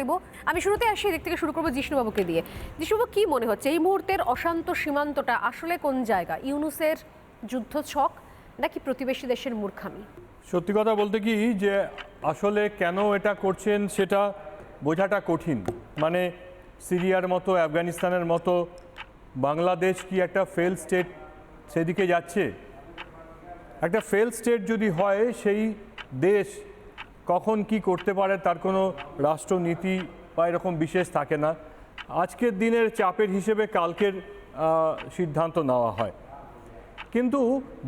দেব। আমি শুরুতে আসি, এদিক থেকে শুরু করব জিষ্ণুবাবুকে দিয়ে। জিষ্ণুবাবু, কি মনে হচ্ছে? এই মুহূর্তের অশান্ত সীমান্তটা আসলে কোন জায়গা? ইউনুসের যুদ্ধ ছক নাকি প্রতিবেশী দেশের মূর্খামি? সত্যি কথা বলতে কি, যে আসলে কেন এটা করছেন সেটা বোঝাটা কঠিন। মানে সিরিয়ার মতো, আফগানিস্তানের মতো, বাংলাদেশ কি একটা ফেল স্টেট সেদিকে যাচ্ছে? একটা ফেল স্টেট যদি হয়, সেই দেশ কখন কি করতে পারে তার কোনো রাষ্ট্রনীতি বা এরকম বিশেষ থাকে না। আজকের দিনের চাপের হিসেবে কালকের সিদ্ধান্ত নেওয়া হয়। কিন্তু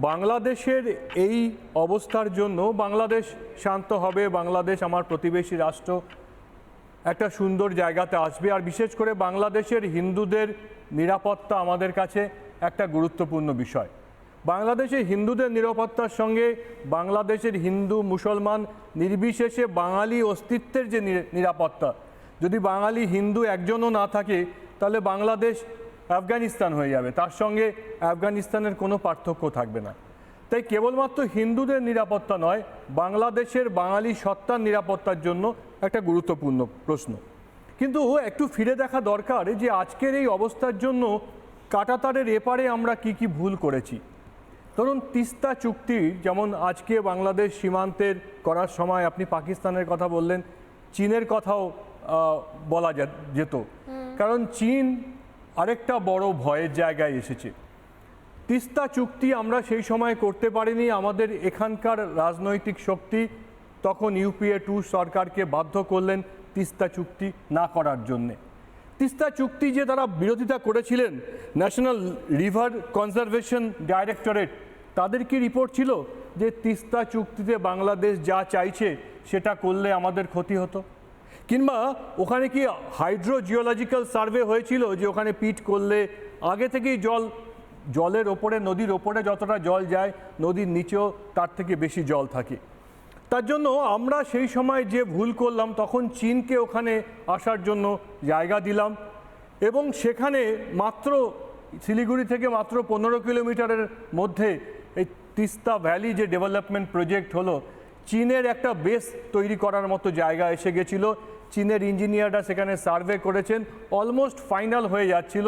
বাংলাদেশের এই অবস্থার জন্য বাংলাদেশ শান্ত হবে, বাংলাদেশ আমার প্রতিবেশী রাষ্ট্র একটা সুন্দর জায়গাতে আসবে। আর বিশেষ করে বাংলাদেশের হিন্দুদের নিরাপত্তা আমাদের কাছে একটা গুরুত্বপূর্ণ বিষয়। বাংলাদেশে হিন্দুদের নিরাপত্তার সঙ্গে বাংলাদেশের হিন্দু মুসলমান নির্বিশেষে বাঙালি অস্তিত্বের যে নিরাপত্তা। যদি বাঙালি হিন্দু একজনও না থাকে, তাহলে বাংলাদেশ আফগানিস্তান হয়ে যাবে। তার সঙ্গে আফগানিস্তানের কোনো পার্থক্য থাকবে না। তাই কেবলমাত্র হিন্দুদের নিরাপত্তা নয়, বাংলাদেশের বাঙালি সত্তার নিরাপত্তার জন্য একটা গুরুত্বপূর্ণ প্রশ্ন। কিন্তু একটু ফিরে দেখা দরকার যে আজকের এই অবস্থার জন্য কাটাতারের এপারে আমরা কি কি ভুল করেছি। ধরুন তিস্তা চুক্তি যেমন আজকে বাংলাদেশ সীমান্তের করার সময় আপনি পাকিস্তানের কথা বললেন চীনের কথাও বলা যেত। কারণ চীন আরেকটা বড় ভয়ের জায়গায় এসেছে। তিস্তা চুক্তি আমরা সেই সময় করতে পারিনি আমাদের এখানকার রাজনৈতিক শক্তি তখন ইউপিএ টু সরকারকে বাধ্য করলেন তিস্তা চুক্তি না করার জন্যে। তিস্তা চুক্তি যে তারা বিরোধিতা করেছিলেন ন্যাশনাল রিভার কনজারভেশন ডাইরেক্টরেট তাদের কি রিপোর্ট ছিল যে তিস্তা চুক্তিতে বাংলাদেশ যা চাইছে সেটা করলে আমাদের ক্ষতি হতো? কিংবা ওখানে কি হাইড্রোজিওলজিক্যাল সার্ভে হয়েছিল যে ওখানে পিট করলে আগে থেকেই জল, জলের ওপরে, নদীর ওপরে যতটা জল যায়, নদীর নিচেও তার থেকে বেশি জল থাকে? তার জন্য আমরা সেই সময় যে ভুল করলাম, তখন চীনকে ওখানে আসার জন্য জায়গা দিলাম এবং সেখানে মাত্র শিলিগুড়ি থেকে মাত্র পনেরো কিলোমিটারের মধ্যে এই তিস্তা ভ্যালি যে ডেভেলপমেন্ট প্রজেক্ট হলো, চীনের একটা বেস তৈরি করার মতো জায়গা এসে গেছিল। চীনের ইঞ্জিনিয়াররা সেখানে সার্ভে করেছেন, অলমোস্ট ফাইনাল হয়ে যাচ্ছিল।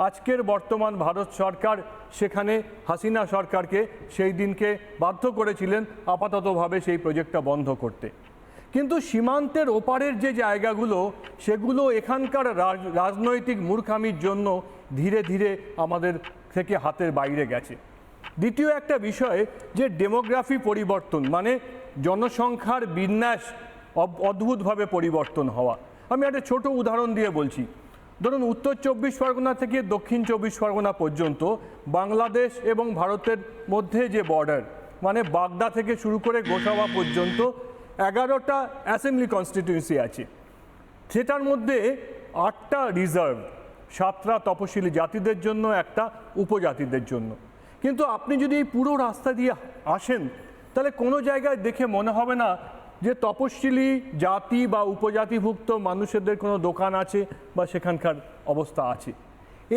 আজকের বর্তমান ভারত সরকার সেখানে হাসিনা সরকারকে সেই দিনকে বাধ্য করেছিলেন আপাততভাবে সেই প্রজেক্টটা বন্ধ করতে। কিন্তু সীমান্তের ওপারের যে জায়গাগুলো, সেগুলো এখানকার রাজ- রাজনৈতিক মূর্খামির জন্য ধীরে ধীরে আমাদের থেকে হাতের বাইরে গেছে। দ্বিতীয় একটা বিষয় যে ডেমোগ্রাফি পরিবর্তন মানে জনসংখ্যার বিন্যাস অদ্ভুতভাবে পরিবর্তন হওয়া। আমি একটা ছোট উদাহরণ দিয়ে বলছি। ধরুন উত্তর চব্বিশ পরগনা থেকে দক্ষিণ চব্বিশ পরগনা পর্যন্ত বাংলাদেশ এবং ভারতের মধ্যে যে বর্ডার মানে বাগদা থেকে শুরু করে গোসাবা পর্যন্ত এগারোটা অ্যাসেম্বলি কনস্টিটিউয়েন্সি আছে। সেটার মধ্যে আটটা রিজার্ভ সাতটা তপশিলি জাতিদের জন্য, একটা উপজাতিদের জন্য। কিন্তু আপনি যদি এই পুরো রাস্তা দিয়ে আসেন, তাহলে কোনো জায়গায় দেখে মনে হবে না যে তপশিলি জাতি বা উপজাতিভুক্ত মানুষদের কোনো দোকান আছে বা সেখানকার অবস্থা আছে।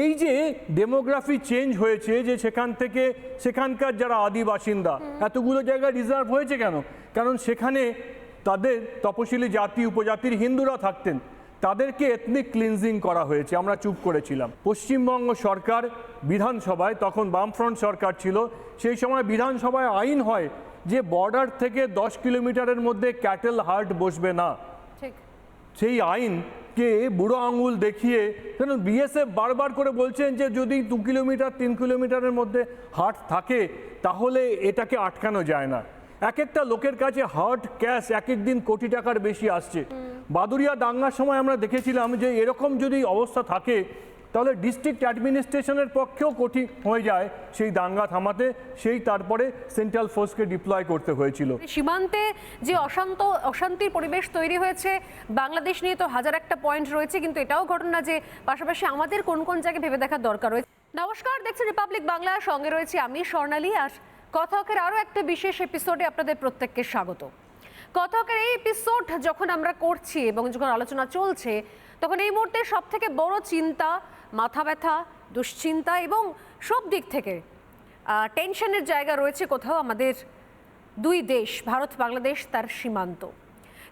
এই যে ডেমোগ্রাফি চেঞ্জ হয়েছে যে সেখান থেকে সেখানকার যারা আদি বাসিন্দা এতগুলো জায়গায় রিজার্ভ হয়েছে কেন? কারণ সেখানে তাদের তপশিলি জাতি, উপজাতির হিন্দুরা থাকতেন। তাদেরকে এথনিক ক্লিনজিং করা হয়েছে আমরা চুপ করেছিলাম। পশ্চিমবঙ্গ সরকার বিধানসভায় তখন বামফ্রন্ট সরকার ছিল সেই সময় বিধানসভায় আইন হয় যে বর্ডার থেকে দশ কিলোমিটারের মধ্যে ক্যাটেল হার্ট বসবে না। ঠিক। সেই আইনকে বুড়ো আঙুল দেখিয়ে কেন বিএসএফ বারবার করে বলছেন যে যদি দু কিলোমিটার তিন কিলোমিটারের মধ্যে হাট থাকে তাহলে এটাকে আটকানো যায় না। এক একটা লোকের কাছে হার্ট ক্যাশ এক এক দিন কোটি টাকার বেশি আসছে। বাদুরিয়া দাঙ্গার সময় আমরা দেখেছিলাম যে এরকম যদি অবস্থা থাকে তাহলে ডিস্ট্রিক্ট অ্যাডমিনিস্ট্রেশনের পক্ষেও কঠিন হয়ে যায় সেই দাঙ্গা থামাতে। সেই তারপরে সেন্ট্রাল ফোর্সকে ডিপ্লয় করতে হয়েছিল। সীমান্তে যে অশান্ত অশান্তির পরিবেশ তৈরি হয়েছে বাংলাদেশ নিয়ে তো হাজার একটা পয়েন্ট রয়েছে কিন্তু এটাও ঘটনা যে পাশাপাশি আমাদের কোন কোন জায়গায় ভেবে দেখার দরকার রয়েছে। নমস্কার দেখছেন রিপাবলিক বাংলা সঙ্গে রয়েছে আমি স্বর্ণালী আর কথকের আরও একটা বিশেষ এপিসোডে আপনাদের প্রত্যেককে স্বাগত। কথকের এই এপিসোড যখন আমরা করছি এবং যখন আলোচনা চলছে, তখন এই মুহূর্তে সব থেকে বড় চিন্তা, মাথা ব্যথা, দুশ্চিন্তা এবং সব দিক থেকে টেনশনের জায়গা রয়েছে কোথাও আমাদের দুই দেশ, ভারত, বাংলাদেশ, তার সীমান্ত।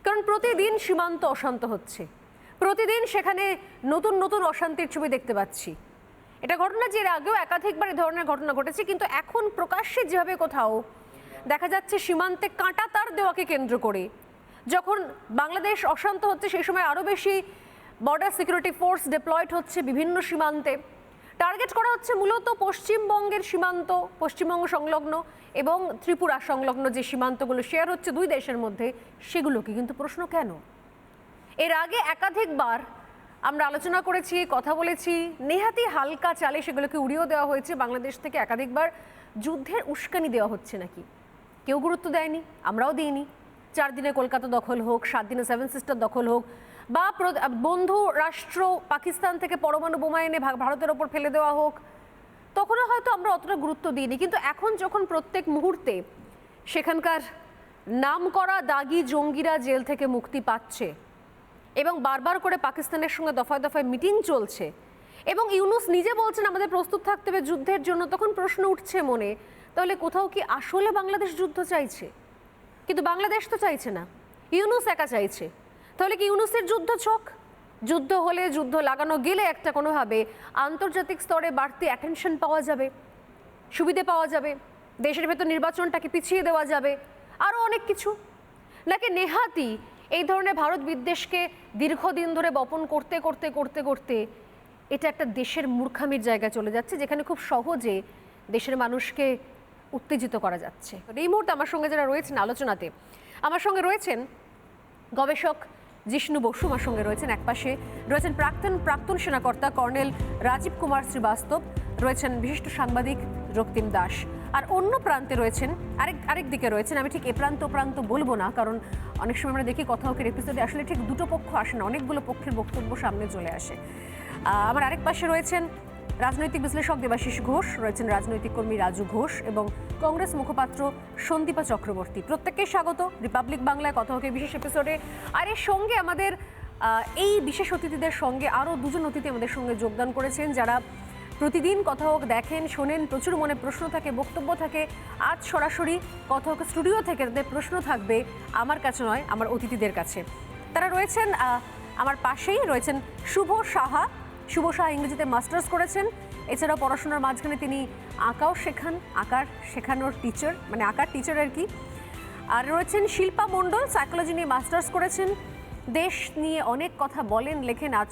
কারণ প্রতিদিন সীমান্ত অশান্ত হচ্ছে। প্রতিদিন সেখানে নতুন নতুন অশান্তির ছবি দেখতে পাচ্ছি। এটা ঘটনা যে এর আগেও একাধিকবার এই ধরনের ঘটনা ঘটেছে, কিন্তু এখন প্রকাশ্যে যেভাবে কোথাও দেখা যাচ্ছে সীমান্তে কাঁটা তার দেওয়াকে কেন্দ্র করে। যখন বাংলাদেশ অশান্ত হচ্ছে, সেই সময় আরও বেশি বর্ডার সিকিউরিটি ফোর্স ডিপ্লয়েড হচ্ছে বিভিন্ন সীমান্তে। টার্গেট করা হচ্ছে মূলত পশ্চিমবঙ্গের সীমান্ত, পশ্চিমবঙ্গ সংলগ্ন এবং ত্রিপুরা সংলগ্ন যে সীমান্তগুলো শেয়ার হচ্ছে দুই দেশের মধ্যে, সেগুলোকে। কিন্তু প্রশ্ন কেন? এর আগে একাধিকবার আমরা আলোচনা করেছি, কথা বলেছি। নেহাতি হালকা চালে সেগুলোকে উড়িয়েও দেওয়া হয়েছে। বাংলাদেশ থেকে একাধিকবার যুদ্ধের উস্কানি দেওয়া হচ্ছে নাকি? কেউ গুরুত্ব দেয়নি, আমরাও দিইনি। চার দিনে কলকাতা দখল হোক, সাত দিনে সেভেন সিস্টার দখল হোক, বা বন্ধু, রাষ্ট্র, পাকিস্তান থেকে পরমাণু বোমা এনে ভারতের ওপর ফেলে দেওয়া হোক, তখনও হয়তো আমরা অতটা গুরুত্ব দিইনি। কিন্তু এখন যখন প্রত্যেক মুহূর্তে সেখানকার নামকরা দাগি জঙ্গিরা জেল থেকে মুক্তি পাচ্ছে এবং বারবার করে পাকিস্তানের সঙ্গে দফায় দফায় মিটিং চলছে। এবং ইউনুস নিজে বলছেন, আমাদের প্রস্তুত থাকতে হবে যুদ্ধের জন্য। তখন প্রশ্ন উঠছে মনে, তাহলে কোথাও কি আসলে বাংলাদেশ যুদ্ধ চাইছে? কিন্তু বাংলাদেশ তো চাইছে না। ইউনুস একা চাইছে। তাহলে কি ইউনুসের যুদ্ধ চোখ যুদ্ধ হলে যুদ্ধ লাগানো গেলে একটা কোনোভাবে আন্তর্জাতিক স্তরে বাড়তি অ্যাটেনশন পাওয়া যাবে, সুবিধে পাওয়া যাবে, দেশের ভেতর নির্বাচনটাকে পিছিয়ে দেওয়া যাবে আরও অনেক কিছু। নাকি নেহাতি এই ধরনের ভারত বিদ্বেষকে দীর্ঘদিন ধরে বপন করতে করতে করতে করতে এটা একটা দেশের মূর্খামির জায়গায় চলে যাচ্ছে, যেখানে খুব সহজে দেশের মানুষকে উত্তেজিত করা যাচ্ছে। এই মুহূর্তে আমার সঙ্গে যারা রয়েছেন আলোচনাতে, আমার সঙ্গে রয়েছেন গবেষক জিষ্ণু বসু, আমার সঙ্গে রয়েছেন একপাশে রয়েছেন প্রাক্তন প্রাক্তন সেনাকর্তা কর্নেল রাজীব কুমার শ্রীবাস্তব, রয়েছেন বিশিষ্ট সাংবাদিক রক্তিম দাস। আর অন্য প্রান্তে রয়েছেন, আরেক আরেক দিকে রয়েছেন, আমি ঠিক এ প্রান্ত প্রান্ত বলব না, কারণ অনেক সময় আমরা দেখি কথা হোকের এপিসোডে আসলে ঠিক দুটো পক্ষ আসে না, অনেকগুলো পক্ষের বক্তব্য সামনে চলে আসে। আমার আরেক পাশে রয়েছেন রাজনৈতিক বিশ্লেষক দেবাশিস ঘোষ, রয়েছেন রাজনৈতিক কর্মী রাজু ঘোষ এবং কংগ্রেস মুখপাত্র সন্দীপা চক্রবর্তী। প্রত্যেককে স্বাগত, রিপাবলিক বাংলায় কথা হোক বিশেষ এপিসোডে আর এর সঙ্গে আমাদের এই বিশেষ অতিথিদের সঙ্গে আরও দুজন অতিথি আমাদের সঙ্গে যোগদান করেছেন, যারা প্রতিদিন কথা হোক দেখেন, শোনেন, প্রচুর মনে প্রশ্ন থাকে, বক্তব্য থাকে। আজ সরাসরি কথা হোক স্টুডিও থেকে তাদের প্রশ্ন থাকবে, আমার কাছে নয়, আমার অতিথিদের কাছে। তারা রয়েছেন আমার পাশেই রয়েছেন শুভ সাহা। শুভ সাহা ইংরেজিতে মাস্টার্স করেছেন। এছাড়াও পড়াশোনার মাঝখানে তিনি আঁকাও শেখান, আঁকার শেখানোর টিচার মানে আঁকার টিচার আর কি। আর রয়েছেন শিল্পা মণ্ডল সাইকোলজি নিয়ে মাস্টার্স করেছেন। দেশ নিয়ে অনেক কথা বলেন, লেখেন আজ